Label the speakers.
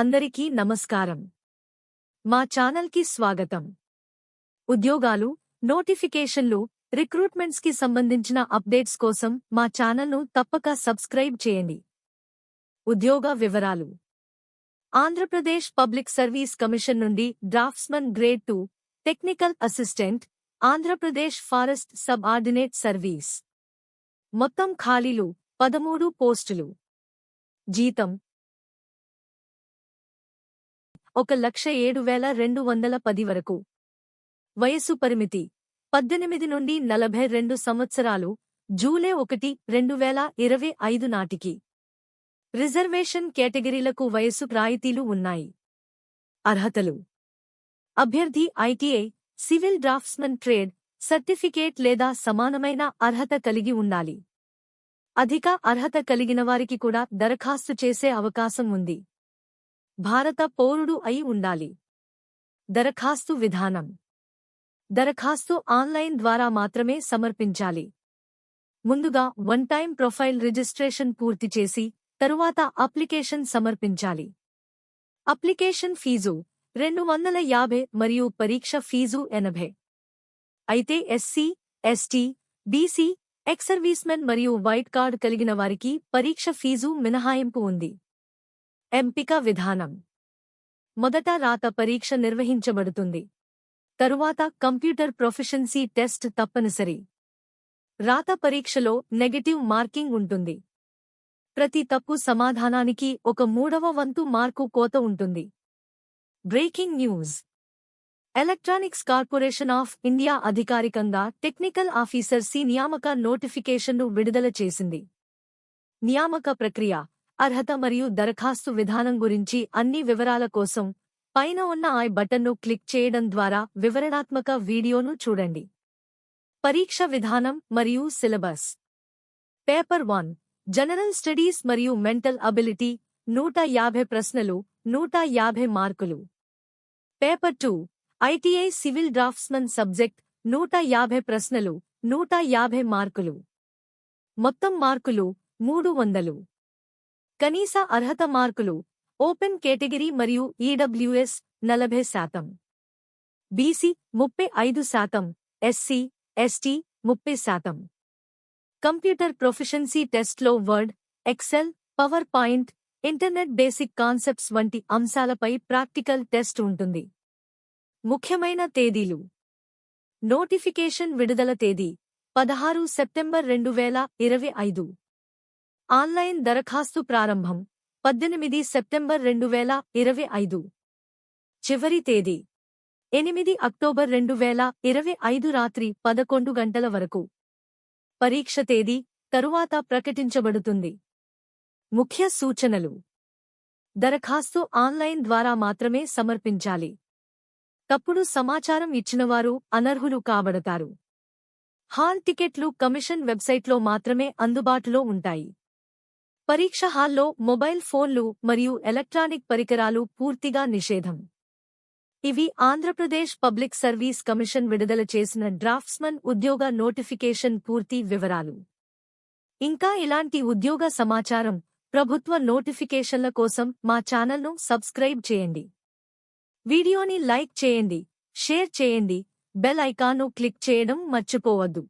Speaker 1: అందరికీ నమస్కారం. మా ఛానల్కి స్వాగతం. ఉద్యోగాలు నోటిఫికేషన్లు రిక్రూట్మెంట్స్కి సంబంధించిన అప్డేట్స్ కోసం మా ఛానల్ను తప్పక సబ్స్క్రైబ్ చేయండి. ఉద్యోగ వివరాలు. ఆంధ్రప్రదేశ్ పబ్లిక్ సర్వీస్ కమిషన్ నుండి draftsman grade two technical assistant Andhra Pradesh forest subordinate service. మొత్తం ఖాళీలు పదమూడు పోస్టులు. జీతం ఒక లక్ష ఏడు వేల రెండు వందల పది వరకు. వయస్సు పరిమితి పద్దెనిమిది నుండి నలభై రెండు సంవత్సరాలు జూలై ఒకటి రెండు వేల ఇరవై ఐదు నాటికి. రిజర్వేషన్ కేటగిరీలకు వయస్సు రాయితీలు ఉన్నాయి. అర్హతలు. అభ్యర్థి ITI civil draftsman trade certificate లేదా సమానమైన అర్హత కలిగి ఉండాలి. అధిక అర్హత కలిగిన వారికి కూడా దరఖాస్తు చేసే అవకాశం ఉంది. భారత పౌరుడు అయి ఉండాలి. దరఖాస్తు విధానం. దరఖాస్తు ఆన్లైన్ ద్వారా మాత్రమే సమర్పించాలి. ముందుగా వన్ టైం ప్రొఫైల్ రిజిస్ట్రేషన్ పూర్తి చేసి తరువాత అప్లికేషన్ సమర్పించాలి. అప్లికేషన్ ఫీజు రెండు వందల యాభై మరియు పరీక్ష ఫీజు ఎనభై. అయితే SC ST BC ex servicemen మరియు వైట్ కార్డ్ కలిగిన వారికి పరీక్ష ఫీజు మినహాయింపు ఉంది. ఎంపిక విధానం. మొదట రాత పరీక్ష నిర్వహించబడుతుంది. తరువాత కంప్యూటర్ ప్రొఫిషన్సీ టెస్ట్ తప్పనిసరి. రాత పరీక్షలో నెగటివ్ మార్కింగ్ ఉంటుంది. ప్రతి తప్పు సమాధానానికి ఒక మూడవ వంతు మార్కు కోత ఉంటుంది. Breaking news. Electronics corporation of India అధికారికంగా టెక్నికల్ ఆఫీసర్ సి నియామక నోటిఫికేషన్ను విడుదల చేసింది. నియామక ప్రక్రియ. అర్హత మరియు దరఖాస్తు విధానం గురించి అన్ని వివరాల కోసం పైన ఉన్న ఐ బటన్ను క్లిక్ చేయడం ద్వారా వివరణాత్మక వీడియోను చూడండి. పరీక్ష విధానం మరియు syllabus. Paper one. General studies మరియు మెంటల్ అబిలిటీ నూట యాభై ప్రశ్నలు నూట యాభై మార్కులు. Paper two. ITI civil draftsman subject నూట యాభై ప్రశ్నలు నూట యాభై మార్కులు. మొత్తం మార్కులు మూడు వందలు. కనీస అర్హత మార్కులు ఓపెన్ కేటగిరీ మరియు ఈడబ్ల్యూఎస్ నలభై శాతం. బీసీ ముప్పై ఐదు శాతం ఎస్సీ ఎస్టీ ముప్పై శాతం. కంప్యూటర్ ప్రొఫిషన్సీ టెస్ట్లో word excel power point internet basic concepts వంటి అంశాలపై ప్రాక్టికల్ టెస్ట్ ఉంటుంది. ముఖ్యమైన తేదీలు. నోటిఫికేషన్ విడుదల తేదీ పదహారు సెప్టెంబర్ రెండు వేల ఇరవై ఐదు. ఆన్లైన్ దరఖాస్తు ప్రారంభం పద్దెనిమిది సెప్టెంబర్ రెండు వేల ఇరవై ఐదు. చివరి తేదీ ఎనిమిది అక్టోబర్ రెండు వేల ఇరవై ఐదు రాత్రి పదకొండు గంటల వరకు. పరీక్ష తేదీ తరువాత ప్రకటించబడుతుంది. ముఖ్య సూచనలు. దరఖాస్తు ఆన్లైన్ ద్వారా మాత్రమే సమర్పించాలి. తప్పుడు సమాచారం ఇచ్చినవారు అనర్హులు కాబడతారు. హాల్ టికెట్లు కమిషన్ వెబ్సైట్లో మాత్రమే అందుబాటులో ఉంటాయి. పరీక్ష హాల్లో మొబైల్ ఫోన్లు మరియు ఎలక్ట్రానిక్ పరికరాలు పూర్తిగా నిషేధం. ఇవి ఆంధ్రప్రదేశ్ పబ్లిక్ సర్వీస్ కమిషన్ విడుదల చేసిన డ్రాఫ్ట్స్మన్ ఉద్యోగ నోటిఫికేషన్ పూర్తి వివరాలు. ఇంకా ఇలాంటి ఉద్యోగ సమాచారం ప్రభుత్వ నోటిఫికేషన్ల కోసం మా ఛానల్ను సబ్స్క్రైబ్ చేయండి. వీడియోని లైక్ చేయండి షేర్ చేయండి బెల్ ఐకాన్ను క్లిక్ చేయడం మర్చిపోవద్దు.